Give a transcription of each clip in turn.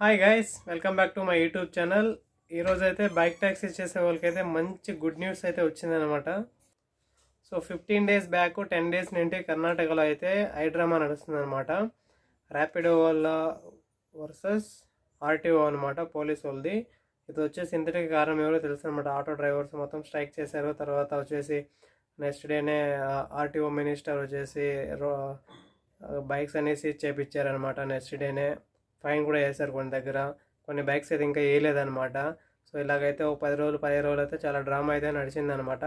Hi guys welcome back to my YouTube channel ఈరోజైతే bike taxi చేసే వాళ్ళకైతే మంచి గుడ్ న్యూస్ అయితే వచ్చిందనమాట so fifteen days back ten days నుండి కర్ణాటకలో అయితే హైడ్రామా నడుస్తుందనమాట నడుస్తుంది అనమాట ర్యాపిడో వాళ్ళ వర్సెస్ ఆర్టీఓ అనమాట పోలీస్ వాళ్ళది. ఇది వచ్చేసి ఇంతటికి కారణం ఎవరో తెలుసు అనమాట ఆటో డ్రైవర్స్ మొత్తం స్ట్రైక్ చేశారు. తర్వాత వచ్చేసి నెక్స్ట్ డేనే ఆర్టీఓ మినిస్టర్ వచ్చేసి బైక్స్ అనేసి చేపించారనమాట నెక్స్ట్ డేనే ఫైన్ కూడా వేశారు కొన్ని దగ్గర. కొన్ని బైక్స్ అయితే ఇంకా వేయలేదన్నమాట. సో ఇలాగైతే ఒక పది రోజులు పదిహేను రోజులు అయితే చాలా డ్రామా అయితే నడిచిందనమాట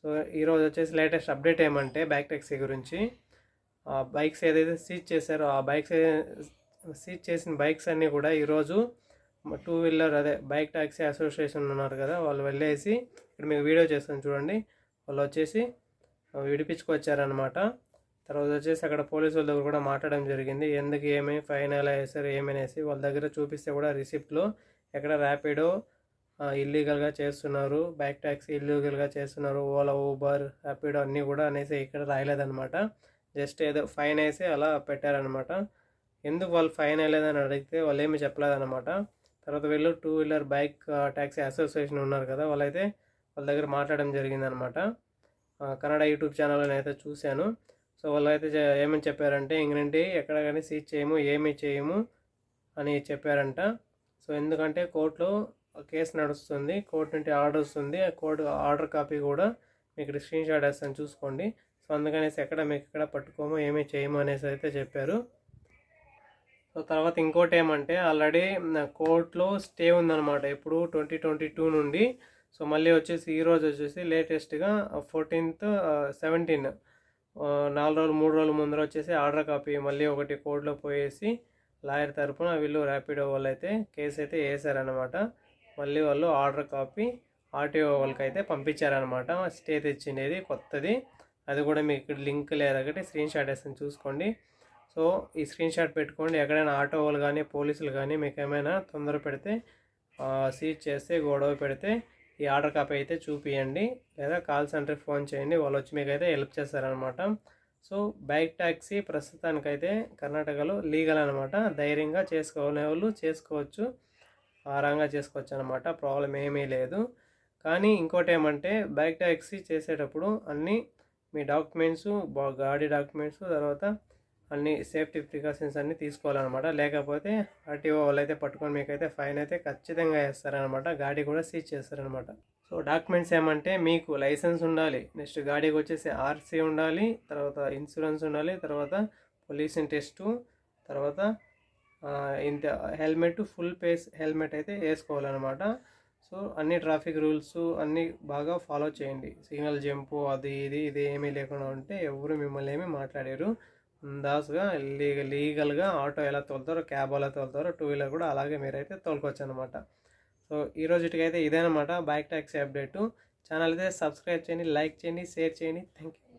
సో ఈరోజు వచ్చేసి లేటెస్ట్ అప్డేట్ ఏమంటే బైక్ ట్యాక్సీ గురించి. ఆ బైక్స్ ఏదైతే సీజ్ చేశారో ఆ బైక్స్ సీజ్ చేసిన బైక్స్ అన్నీ కూడా ఈరోజు టూ వీలర్ అదే బైక్ ట్యాక్సీ అసోసియేషన్ ఉన్నారు కదా వాళ్ళు వెళ్ళేసి ఇక్కడ మీకు వీడియో చేస్తాను చూడండి. వాళ్ళు వచ్చేసి విడిపించుకొచ్చారనమాట తర్వాత వచ్చేసి అక్కడ పోలీసు వాళ్ళ దగ్గర కూడా మాట్లాడడం జరిగింది. ఎందుకు ఏమి ఫైన్ ఎలా వేసారు ఏమనేసి వాళ్ళ దగ్గర చూపిస్తే కూడా రిసిప్ట్లో ఎక్కడ ర్యాపిడో ఇల్లీగల్గా చేస్తున్నారు బైక్ ట్యాక్సీ ఇల్లీగల్గా చేస్తున్నారు ఓలా ఊబర్ ర్యాపిడో అన్నీ కూడా అనేసి ఇక్కడ రాయలేదన్నమాట. జస్ట్ ఏదో ఫైన్ వేసి అలా పెట్టారనమాట ఎందుకు వాళ్ళు ఫైన్ వేయలేదని అడిగితే వాళ్ళు ఏమి చెప్పలేదన్నమాట. తర్వాత వీళ్ళు two wheeler bike taxi association ఉన్నారు కదా వాళ్ళైతే వాళ్ళ దగ్గర మాట్లాడడం జరిగిందనమాట కన్నడ యూట్యూబ్ ఛానల్ అయితే చూశాను. సో వాళ్ళు అయితే ఏమని చెప్పారంటే ఇంగ్లండి ఎక్కడ కానీ సీజ్ చేయము ఏమీ చేయము అని చెప్పారంట. సో ఎందుకంటే కోర్టులో కేసు నడుస్తుంది కోర్టు నుండి ఆర్డర్ వస్తుంది ఆ కోర్టు ఆర్డర్ కాపీ కూడా మీకు స్క్రీన్ షాట్ వేస్తాను చూసుకోండి. సో అందుకనేసి ఎక్కడ మీకు ఎక్కడ పట్టుకోము ఏమీ చేయము అనేసి అయితే చెప్పారు. సో తర్వాత ఇంకోటి ఏమంటే ఆల్రెడీ కోర్టులో స్టే ఉందన్నమాట. ఇప్పుడు ట్వంటీ ట్వంటీ టూ నుండి. సో మళ్ళీ వచ్చేసి ఈరోజు వచ్చేసి లేటెస్ట్గా ఫోర్టీన్త్ సెవెంటీన్ నాలుగు రోజులు మూడు రోజుల ముందర వచ్చేసి ఆర్డర్ కాపీ మళ్ళీ ఒకటి కోర్టులో పోయేసి లాయర్ తరపున వీళ్ళు ర్యాపిడో వాళ్ళు అయితే కేసు అయితే వేసారనమాట మళ్ళీ వాళ్ళు ఆర్డర్ కాపీ ఆర్టీఓ వాళ్ళకి అయితే పంపించారనమాట స్టే తెచ్చిండేది కొత్తది. అది కూడా మీకు ఇక్కడ లింక్ లేదొకటి స్క్రీన్ షాట్ వేస్తాను చూసుకోండి. సో ఈ స్క్రీన్ షాట్ పెట్టుకోండి. ఎక్కడైనా ఆటో వాళ్ళు కానీ పోలీసులు కానీ మీకు ఏమైనా తొందర పెడితే సీజ్ చేస్తే గొడవ పెడితే ఈ ఆర్డర్ కాపీ అయితే చూపియండి. లేదా కాల్ సెంటర్కి ఫోన్ చేయండి. వాళ్ళు వచ్చి మీకు అయితే హెల్ప్ చేస్తారనమాట. సో బైక్ ట్యాక్సీ ప్రస్తుతానికైతే కర్ణాటకలో లీగల్ అనమాట. ధైర్యంగా చేసుకోవాలనే వాళ్ళు చేసుకోవచ్చు. ఆరాంగా చేసుకోవచ్చు అనమాట ప్రాబ్లం ఏమీ లేదు. కానీ ఇంకోటి ఏమంటే బైక్ ట్యాక్సీ చేసేటప్పుడు అన్నీ మీ డాక్యుమెంట్స్ గాడి డాక్యుమెంట్స్ తర్వాత అన్ని సేఫ్టీ ప్రికాషన్స్ అన్నీ తీసుకోవాలన్నమాట. లేకపోతే ఆర్టీఓ వాళ్ళు అయితే పట్టుకొని మీకైతే ఫైన్ అయితే ఖచ్చితంగా వేస్తారనమాట గాడి కూడా సీజ్ చేస్తారనమాట సో డాక్యుమెంట్స్ ఏమంటే మీకు లైసెన్స్ ఉండాలి. నెక్స్ట్ గాడికి వచ్చేసి ఆర్సీ ఉండాలి తర్వాత ఇన్సూరెన్స్ ఉండాలి తర్వాత పొల్యూషన్ టెస్టు తర్వాత ఇంత హెల్మెట్ ఫుల్ పేస్ హెల్మెట్ అయితే వేసుకోవాలన్నమాట. సో అన్ని ట్రాఫిక్ రూల్స్ అన్నీ బాగా ఫాలో చేయండి. సిగ్నల్ జంపు అది ఇది ఇది ఏమీ లేకుండా ఉంటే ఎవరు మిమ్మల్ని ఏమీ మాట్లాడారు. దాసుగా లీగల్ లీగల్గా ఆటో ఎలా తోలుతారో క్యాబ్ ఎలా తోలుతారో టూ వీలర్ కూడా అలాగే మీరైతే తోలుకోవచ్చు అనమాట సో ఈ రోజుటికైతే ఇదేనమాట. Bike taxi update. ఛానల్ అయితే సబ్స్క్రైబ్ చేయండి లైక్ చేయండి షేర్ చేయండి. Thank you